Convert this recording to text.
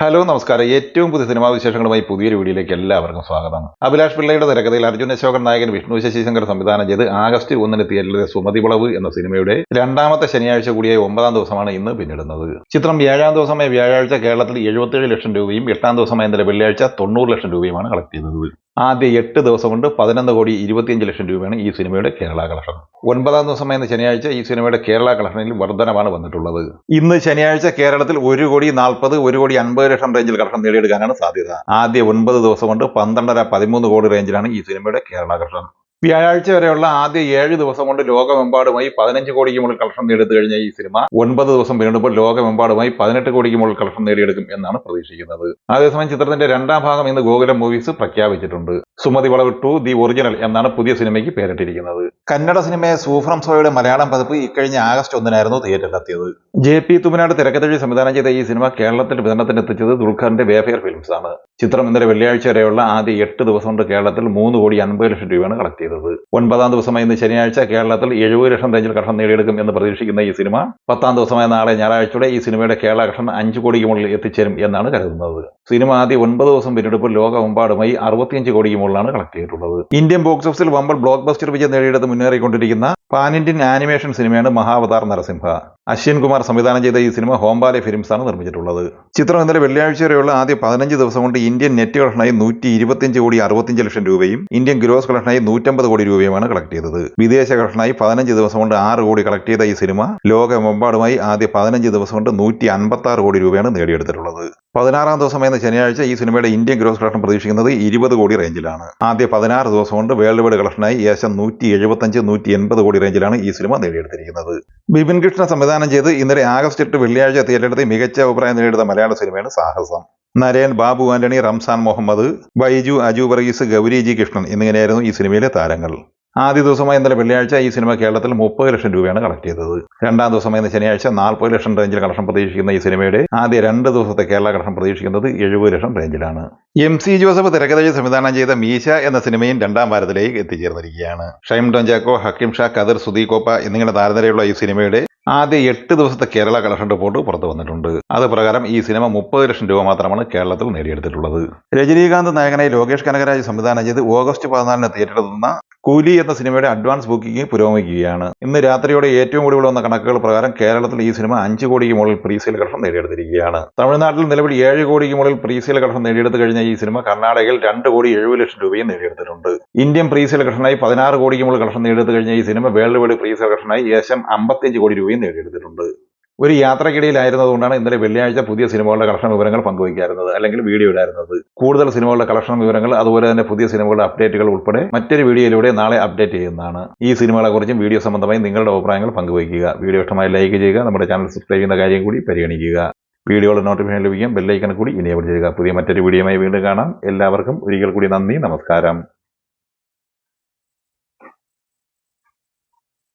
Hello നമസ്കാരം. ഏറ്റവും പുതിയ സിനിമാ വിശേഷങ്ങളുമായി പുതിയൊരു വീഡിയോയിലേക്ക് എല്ലാവർക്കും സ്വാഗതം. അഭിലാഷ് പിള്ളയുടെ തിരക്കഥയിൽ അർജുൻ അശോകൻ നായകൻ വിഷ്ണു ശശിശങ്കർ സംവിധാനം ചെയ്ത് ആഗസ്റ്റ് ഒന്നിന് തിയേറ്ററിലെ സുമതി വളവ് എന്ന സിനിമയുടെ രണ്ടാമത്തെ ശനിയാഴ്ച കൂടിയായി ഒമ്പതാം ദിവസമാണ് ഇന്ന് പിന്നിടുന്നത്. ചിത്രം ഏഴാം ദിവസമായ വ്യാഴാഴ്ച കേരളത്തിൽ എഴുപത്തേഴ് ലക്ഷം രൂപയും എട്ടാം ദിവസമായ ഇന്നലെ വെള്ളിയാഴ്ച തൊണ്ണൂറ് ലക്ഷം രൂപയുമാണ് കളക്ട് ചെയ്തത്. ആദ്യ എട്ട് ദിവസം കൊണ്ട് പതിനൊന്ന് കോടി ഇരുപത്തിയഞ്ച് ലക്ഷം രൂപയാണ് ഈ സിനിമയുടെ കേരള കളക്ഷൻ. ഒൻപതാം ദിവസം എന്ന ശനിയാഴ്ച ഈ സിനിമയുടെ കേരള കളക്ഷനിൽ വർധനമാണ് വന്നിട്ടുള്ളത്. ഇന്ന് ശനിയാഴ്ച കേരളത്തിൽ ഒരു കോടി നാൽപ്പത് ഒരു കോടി അൻപത് ലക്ഷം റേഞ്ചിൽ കളക്ഷൻ നേടിയെടുക്കാനാണ് സാധ്യത. ആദ്യ ഒൻപത് ദിവസം കൊണ്ട് പന്ത്രണ്ടര പതിമൂന്ന് കോടി റേഞ്ചിലാണ് ഈ സിനിമയുടെ കേരള കളക്ഷൻ. വ്യാഴാഴ്ച വരെയുള്ള ആദ്യ ഏഴ് ദിവസം കൊണ്ട് ലോകമെമ്പാടുമായി പതിനഞ്ച് കോടിക്ക് മുകളിൽ കളക്ഷൻ നേടിയെടുത്തു കഴിഞ്ഞ ഈ സിനിമ ഒൻപത് ദിവസം പിന്നിടുമ്പോൾ ലോകമെമ്പാടുമായി പതിനെട്ട് കോടിക്ക് മുകളിൽ കളക്ഷൻ നേടിയെടുക്കും എന്നാണ് പ്രതീക്ഷിക്കുന്നത്. അതേസമയം ചിത്രത്തിന്റെ രണ്ടാം ഭാഗം ഇന്ന് ഗോകുലം മൂവീസ് പ്രഖ്യാപിച്ചിട്ടുണ്ട്. സുമതി വളവ് ടു ദി ഒറിജിനൽ എന്നാണ് പുതിയ സിനിമയ്ക്ക് പേരിട്ടിരിക്കുന്നത്. കന്നഡ സിനിമയെ സൂഫ്രം സോയുടെ മലയാളം പതിപ്പ് ഇക്കഴിഞ്ഞ ആഗസ്റ്റ് ഒന്നിനായിരുന്നു തിയേറ്ററിലെത്തിയത്. ജെ പി തുമനാട് തിരക്കഥഴി സംവിധാനം ചെയ്ത ഈ സിനിമ കേരളത്തിൽ വിതരണത്തിന് എത്തിച്ചത് ദുൽഖറിന്റെ വേഫെയർ ഫിലിംസ് ആണ്. ചിത്രം ഇന്നലെ വെള്ളിയാഴ്ച വരെയുള്ള ആദ്യ എട്ട് ദിവസം കൊണ്ട് കേരളത്തിൽ മൂന്ന് കോടി അൻപത് ലക്ഷം രൂപയാണ് കളക്ട് ചെയ്തത്. ഒൻപതാം ദിവസമായ ഇന്ന് ശനിയാഴ്ച കേരളത്തിൽ എഴുപത് ലക്ഷം റേഞ്ചിൽ കളക്ഷൻ നേടിയെടുക്കും എന്ന് പ്രതീക്ഷിക്കുന്ന ഈ സിനിമ. പത്താം ദിവസമായ നാളെ ഞായറാഴ്ചയുടെ ഈ സിനിമയുടെ കേരള കളക്ഷൻ അഞ്ച് കോടിക്ക് മുകളിൽ എത്തിച്ചേരും എന്നാണ് കരുതുന്നത്. സിനിമ ആദ്യ ഒൻപത് ദിവസം പിന്നിടുമ്പോൾ ലോകമെമ്പാടുമായി അറുപത്തിയഞ്ച് കോടിക്ക് മുകളിലാണ് കളക്ട് ചെയ്തിട്ടുള്ളത്. ഇന്ത്യൻ ബോക്സ് ഓഫീസിൽ വമ്പൻ ബ്ലോക്ക് ബസ്റ്റർ വിജയം നേടിയെടുത്ത് മുന്നേറിക്കൊണ്ടിരിക്കുന്ന പാൻ ഇന്ത്യൻ ആനിമേഷൻ സിനിമയാണ് മഹാവതാർ നരസിംഹ. അശ്വിൻ കുമാർ സംവിധാനം ചെയ്ത ഈ സിനിമ ഹോംബാലെ ഫിലിംസ് ആണ് നിർമ്മിച്ചിട്ടുള്ളത്. ചിത്രം ഇന്നലെ വെള്ളിയാഴ്ച വരെയുള്ള ആദ്യ പതിനഞ്ച് ദിവസം കൊണ്ട് ഇന്ത്യൻ നെറ്റ് കളക്ഷനായി നൂറ്റി ഇരുപത്തിയഞ്ച് കോടി അറുപത്തിയഞ്ച് ലക്ഷം രൂപയും ഇന്ത്യൻ ഗ്രോസ് കളക്ഷനായി നൂറ്റമ്പത് കോടി രൂപയുമാണ് കളക്ട് ചെയ്തത്. വിദേശ കളക്ഷനായി പതിനഞ്ച് ദിവസം കൊണ്ട് ആറ് കോടി കളക്ട് ചെയ്ത ഈ സിനിമ ലോകമെമ്പാടുമായി ആദ്യ പതിനഞ്ച് ദിവസം കൊണ്ട് നൂറ്റി അൻപത്തി ആറ് കോടി രൂപയാണ് നേടിയെടുത്തിട്ടുള്ളത്. പതിനാറാം ദിവസം എന്ന ശനിയാഴ്ച ഈ സിനിമയുടെ ഇന്ത്യൻ ഗ്രോസ് കളക്ഷൻ പ്രതീക്ഷിക്കുന്നത് ഇരുപത് കോടി റേഞ്ചിലാണ്. ആദ്യ പതിനാറ് ദിവസം കൊണ്ട് വേൾഡ് വൈഡ് കളക്ഷനായി ഏകദേശം നൂറ്റി എഴുപത്തഞ്ച് നൂറ്റി എൺപത് കോടി റേഞ്ചിലാണ് ഈ സിനിമ നേടിയെടുത്തിരിക്കുന്നത്. ബിപിൻ കൃഷ്ണ സംവിധാനം ചെയ്ത് ഇന്നലെ ആഗസ്റ്റ് എട്ട് വെള്ളിയാഴ്ച തിയേറ്ററിൽ മികച്ച അഭിപ്രായം നേടിയെടുത്ത മലയാള സിനിമയാണ് സാഹസം. നരയൻ ബാബു ആന്റണി റംസാൻ മുഹമ്മദ് ബൈജു അജു വർഗീസ് ഗൗരി ജി കൃഷ്ണൻ എന്നിങ്ങനെയായിരുന്നു ഈ സിനിമയിലെ താരങ്ങൾ. ആദ്യ ദിവസമായി ഇന്നലെ വെള്ളിയാഴ്ച ഈ സിനിമ കേരളത്തിൽ മുപ്പത് ലക്ഷം രൂപയാണ് കളക്ട് ചെയ്തത്. രണ്ടാം ദിവസമായി ഇന്ന് ശനിയാഴ്ച നാൽപ്പത് ലക്ഷം റേഞ്ചിൽ കളക്ഷൻ പ്രതീക്ഷിക്കുന്ന ഈ സിനിമയുടെ ആദ്യ രണ്ട് ദിവസത്തെ കേരള കളക്ഷൻ പ്രതീക്ഷിക്കുന്നത് എഴുപത് ലക്ഷം റേഞ്ചിലാണ് എം സി ജോസഫ് തിരക്കഥയിൽ സംവിധാനം ചെയ്ത മീശ എന്ന സിനിമയും രണ്ടാം വാരത്തിലേക്ക് എത്തിച്ചേർന്നിരിക്കുകയാണ്. ഷൈം ഡോഞ്ചാക്കോ ഹക്കിം ഷാ കദർ സുദീകോപ്പ എന്നിങ്ങനെ താരനിരയുള്ള ഈ സിനിമയുടെ ആദ്യ എട്ട് ദിവസത്തെ കേരള കളക്ഷൻ റിപ്പോർട്ട് പുറത്തു വന്നിട്ടുണ്ട്. അത് പ്രകാരം ഈ സിനിമ മുപ്പത് ലക്ഷം രൂപ മാത്രമാണ് കേരളത്തിൽ നേടിയെടുത്തിട്ടുള്ളത്. രജനീകാന്ത് നായകനായി ലോകേഷ് കനകരാജ് സംവിധാനം ചെയ്ത് ഓഗസ്റ്റ് പതിനാലിന് തിയേറ്ററിലെത്തുന്ന കൂലി എന്ന സിനിമയുടെ അഡ്വാൻസ് ബുക്കിംഗ് പുരോഗമിക്കുകയാണ്. ഇന്ന് രാത്രിയോടെ ഏറ്റവും കൂടുതൽ വന്ന കണക്കുകൾ പ്രകാരം കേരളത്തിൽ ഈ സിനിമ അഞ്ച് കോടിക്ക് മുകളിൽ പ്രീസെയിൽ കളക്ഷൻ നേടിയെടുത്തിരിക്കുകയാണ്. തമിഴ്നാട്ടിൽ നിലവിൽ ഏഴ് കോടിക്ക് മുകളിൽ പ്രീസെയിൽ കളക്ഷൻ നേടിയെടുത്ത് കഴിഞ്ഞ ഈ സിനിമ കർണാടകയിൽ രണ്ട് കോടി എഴുപത് ലക്ഷം രൂപയും നേടിയെടുത്തിട്ടുണ്ട്. ഇന്ത്യൻ പ്രീസെയിൽ കളക്ഷനായി പതിനാറ് കോടിക്ക് മുകളിൽ കളക്ഷൻ നേടിയെടുത്ത് കഴിഞ്ഞ ഈ സിനിമ വേൾഡ് വൈഡ് പ്രീസെയിൽ കളക്ഷനായി ഏകദേശം അമ്പത്തിയഞ്ച് കോടി രൂപയും നേടിയെടുത്തിട്ടുണ്ട്. ഒരു യാത്രക്കിടയിലായിരുന്നതുകൊണ്ടാണ് ഇന്നലെ വെള്ളിയാഴ്ച പുതിയ സിനിമകളുടെ കളക്ഷൻ വിവരങ്ങൾ പങ്കുവയ്ക്കാറുന്നത് അല്ലെങ്കിൽ വീഡിയോ ഇടാറുന്നത്. കൂടുതൽ സിനിമകളുടെ കളക്ഷൻ വിവരങ്ങൾ അതുപോലെ തന്നെ പുതിയ സിനിമകളുടെ അപ്ഡേറ്റുകൾ ഉൾപ്പെടെ മറ്റൊരു വീഡിയോയിലൂടെ നാളെ അപ്ഡേറ്റ് ചെയ്യുന്നതാണ്. ഈ സിനിമകളെക്കുറിച്ചും വീഡിയോ സംബന്ധമായി നിങ്ങളുടെ അഭിപ്രായങ്ങൾ പങ്കുവയ്ക്കുക. വീഡിയോ ഇഷ്ടമായി ലൈക്ക് ചെയ്യുക നമ്മുടെ ചാനൽ സബ്സ്ക്രൈബ് ചെയ്യുന്ന കാര്യം കൂടി പരിഗണിക്കുക. വീഡിയോയുടെ നോട്ടിഫിക്കേഷൻ ലഭിക്കാൻ ബെല്ലൈക്കൺ കൂടി ഇനേബിൾ ചെയ്യുക. പുതിയ മറ്റൊരു വീഡിയോയുമായി വീണ്ടും കാണാം. എല്ലാവർക്കും ഒരിക്കൽ കൂടി നന്ദി നമസ്കാരം.